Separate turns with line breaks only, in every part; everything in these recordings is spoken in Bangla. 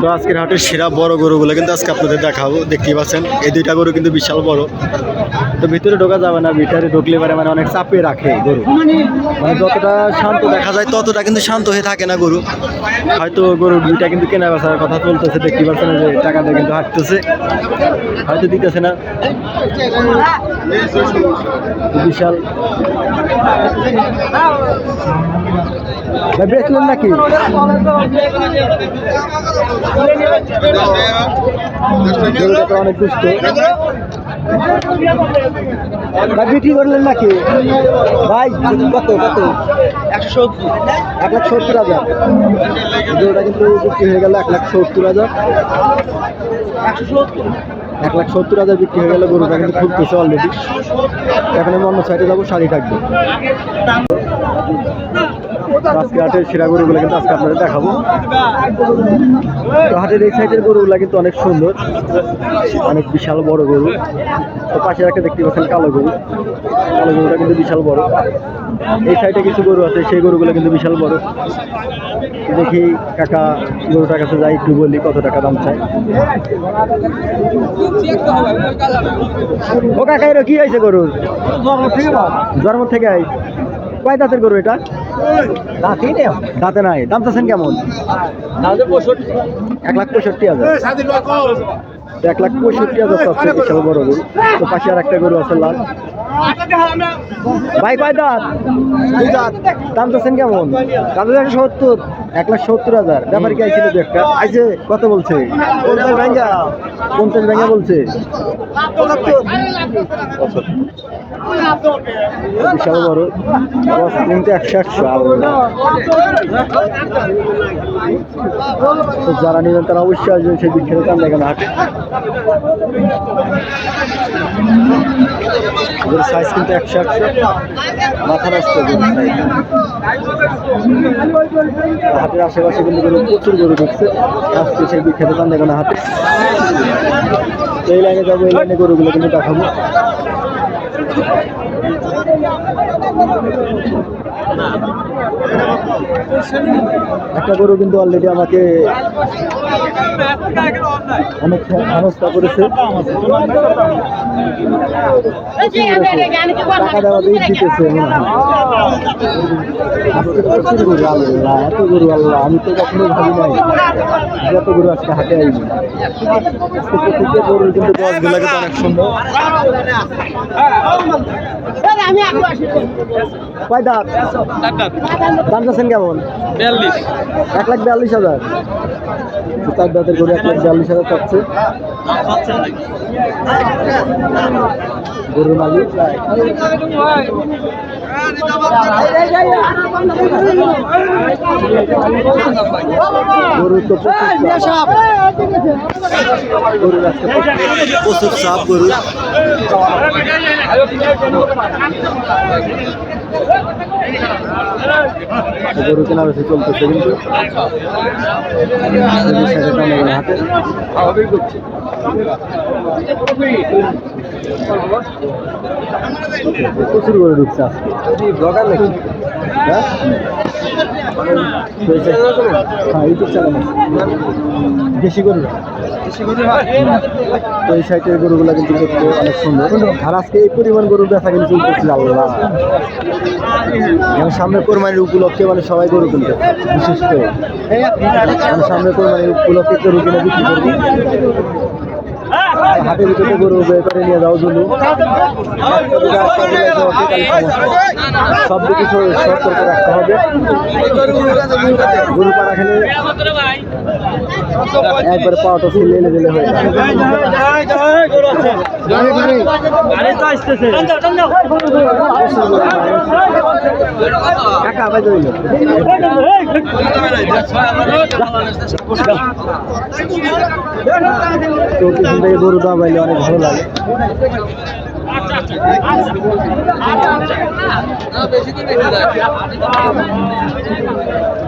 তো আজকের হাটের সেরা বড় গরুগুলো কিন্তু আজকে আপনাদের দেখাবো, দেখতেই পাচ্ছেন। এই দুইটা গরু কিন্তু বিশাল বড়। তো ভিতরে ঢোকা যাবে না, ভিতরে ঢুকলে পারে মানে অনেক চাপে রাখে গরু। মানে যতটা শান্ত দেখা যায়, ততটা কিন্তু শান্ত হয়ে থাকে না গরু। হয়তো গরু দুইটা কিন্তু কেনা বেচার কথা চলতেছে দেখতে পাচ্ছেন যে টাকা দিয়ে কিন্তু হাঁটতেছে। হয়তো দিতেছে না। বিশাল। বেচলেন নাকি? অনেক দুষ্ট করলেন নাকি ভাই কত কত একশো এক লাখ সত্তর হাজার। গরুটা কিন্তু বিক্রি হয়ে গেল এক লাখ সত্তর হাজার এক লাখ সত্তর হাজার বিক্রি হয়ে গেল গরুটা কিন্তু খুলতেছে অলরেডি এখন আমি অন্য সাইডে যাব শাড়ি থাকবে আজকে হাটের সেরা গরুগুলো কিন্তু আজকে আপনাদের দেখাবো। তো হাটের এই সাইডের গরুগুলো কিন্তু অনেক সুন্দর অনেক বিশাল বড় গরু। তো পাশে একটা দেখতে পাচ্ছেন কালো গরু। কালো গরুটা কিন্তু বিশাল বড়। এই সাইডে কিছু গরু আছে সেই গরুগুলো কিন্তু বিশাল বড়। দেখি কাকা গরুটার কাছে যাই একটু বলি কত টাকা দাম চাই। ও কাকা এর কি হয়েছে গরুর? জন্ম থেকে আই কয় দাঁতের গরু এটা? দাঁতে নাই। দাম চাচ্ছেন কেমন? এক লাখ পঁয়ষট্টি হাজার। এক লাখ পঁয়ষট্টি হাজার বিশাল বড় গরু। তো পাশে আর একটা গরু আছে লাল। ভাই কয় দাঁত? দুই দাঁত। দাম চাচ্ছেন কেমন? দাম একশো সত্তর। এক লাখ সত্তর হাজার। ব্যাপার কি আইছিল দু একটা? আইছে কত বলছে? পঞ্চাশ ব্যাঙ্গা পঞ্চাশ ব্যাঙ্গা বলছে। বিশাল বড়। কিন্তু একশো একশো যারা নেবেন তারা অবশ্যই আসবেন সেই বিখ্যাত চান দেখেন হাট। সাইজ কিন্তু একশো একশো। মাথা আসতে হাটের আশেপাশে কিন্তু গরু প্রচুর গরু ঢুকছে। আজকে সেই বিখ্যাত চান দেখেন হাটে তো এই লাইনে যাব, এই লাইনে গরুগুলো কিন্তু দেখাবো। একটা গরু কিন্তু অলরেডি আমাকে অনেক হেনস্থা করেছে। টাকা দেওয়া দিয়ে আজকে প্রচুর গরু, আল্লাহ, এত গরু, আল্লাহ, আমি তো কখনো ভাবি নাই যত গরু আজকে হাতে আইনি গরুর কিন্তু দশগুলো কিন্তু অনেক সুন্দর। কয় দাঁত? দাম চাচ্ছেন কেমন?
বিয়াল্লিশ।
এক লাখ বিয়াল্লিশ হাজার। চার দাঁতের গরু এক লাখ বিয়াল্লিশ হাজার চাচ্ছে। গরুর মালিক? গরু তো গরুর প্রচুর গরু গরু কেনা বেশি চলতেছে কিন্তু। হাতে প্রচুর গরু ঢুকছে আজকে। ব্লগার নাকি? হ্যাঁ? হ্যাঁ ইউটিউব চ্যানেল। দেশি গরু? তো এই সাইটের গরুগুলো কিন্তু দেখতে অনেক সুন্দর। আর আজকে এই পরিমাণ গরু বেচা কিন্তু এবং সামনে কোরবানির উপলক্ষে মানে সবাই গরু কিনতে বিশেষ করে। মানে সামনে কোরবানির উপলক্ষে গরু কিনে বিক্রি করব। হাটের ভিতরে গরু বের করে নিয়ে যাও জন্য। সব দিকে সতর্ক রাখতে হবে। গরু পাড়া খেলে একবার পাওয়াটা ছিল এনে দিলে হয়ে কাকা থেকে গরু পাইলে অনেক ভালো লাগে। এই সাইডে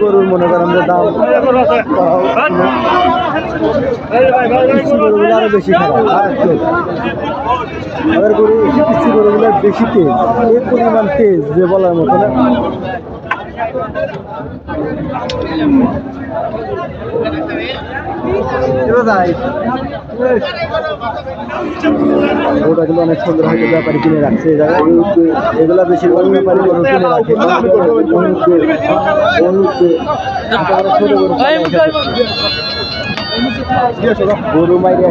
গরুর মনে করেন যে দাম কিছু গরুগুলো আরও বেশি খারাপ আর বেশি তেজ এই পরিমাণ তেজ যে বলার মতো না ওটা কিন্তু অনেক সুন্দর ব্যাপারী কিনে রাখছে এগুলা বেশিরভাগ ব্যাপারী গরু কিনে রাখে। গরু গরু মাইরে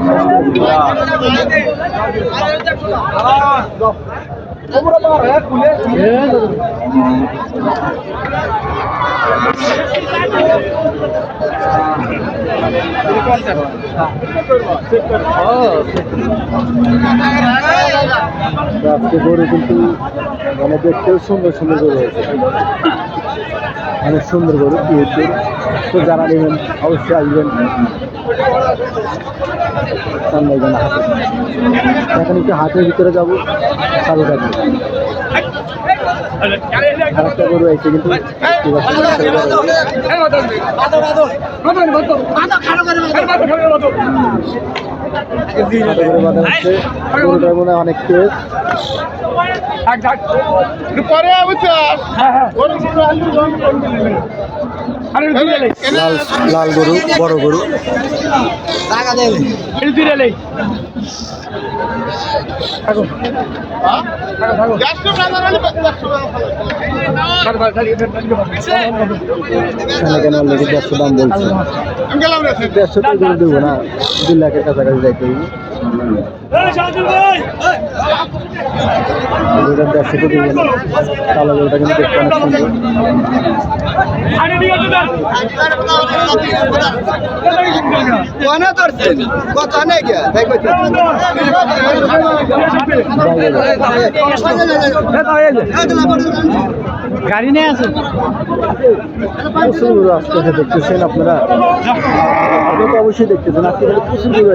আজকে গরু কিন্তু মানে দেখতেও সুন্দর সুন্দর গরু হয়েছে। অনেক সুন্দর গরু কিয়েছে তো যারা নেবেন, অবশ্যই আসবেন। চান্দাইবেন হাটে। এখন একটু হাটের ভিতরে যাব সাধু থাকবে আরেকটা গরু আছে কিন্তু গরুটার মনে হয়। অনেক তেজ
পরে বুঝছ
লাল লাল গরু বড় গরু।
দেড়শো
দাম বলছে। দেড়শো দেবো না। দুই লাখের কাছাকাছি যাইতে কালো দেখতে
গাড়ি নিয়ে আছে
দেখতেছেন আপনারা অবশ্যই দেখতেছেন আজকে প্রচুর গরু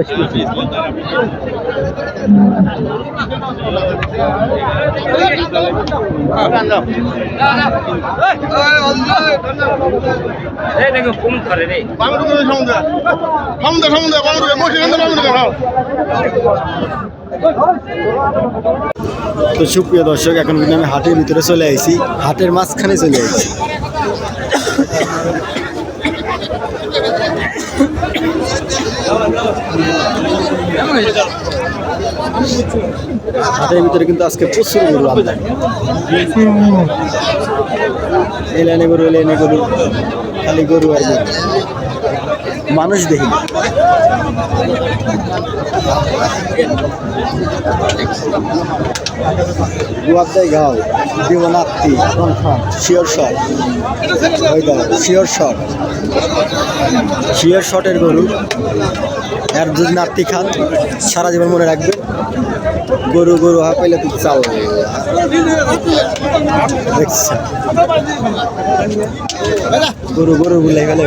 তো সুপ্রিয় দর্শক এখন কিন্তু আমি হাটের ভিতরে চলে আইছি। হাটের মাঝখানে চলে আইছি। হাটের ভিতরে কিন্তু আজকে প্রচুর গরু এই লাইনে গরু এই গরু খালি গরু আর মানুষ দেখি। গুয়াবদাই শট। দাও শট। শটের গরু। এর যদি নাত্তি খান, সারা জীবন মনে রাখবেন গরু গরু হা পাইলে তুই চাল। গরু গরু বলে গেলে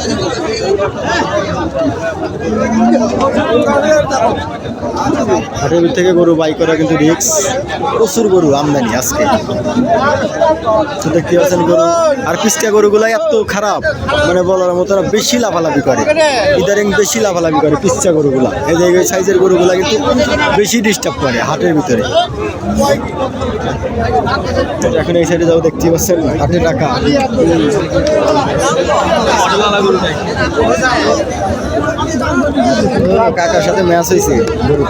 দেখতেছি হাটের ভিতর থেকে গরু বাই করা কিন্তু রিক্স প্রচুর গরু আমদানি আজকে। দেখতে পাচ্ছেন গরু, আর পিসকা গরুগুলাই এত খারাপ মানে বলার মতো বেশি লাফালাফি করে। ইদারিং বেশি লাফালাফি করে পিসকা গরুগুলা। এই যে এই সাইজের গরুগুলা কিন্তু বেশি ডিস্টার্ব করে হাটের ভিতরে। এখন এই সাইডে যাও, দেখতে পাচ্ছেন হাটে টাকা কাকার সাথে ম্যাচ হয়েছে, গরু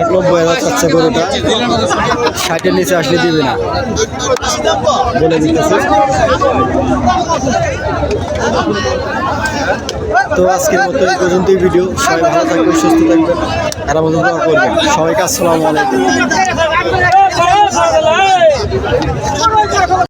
এক নব্বই হাজার গরুটা। ষাটের নিচে আসলে দিবে না। বলে তো আজকের মতো এই পর্যন্ত এই ভিডিও সবাই ভালো থাকবেন, সুস্থ থাকবেন। আর আমাদের দোয়া করবেন। সবাইকে আসসালামু আলাইকুম।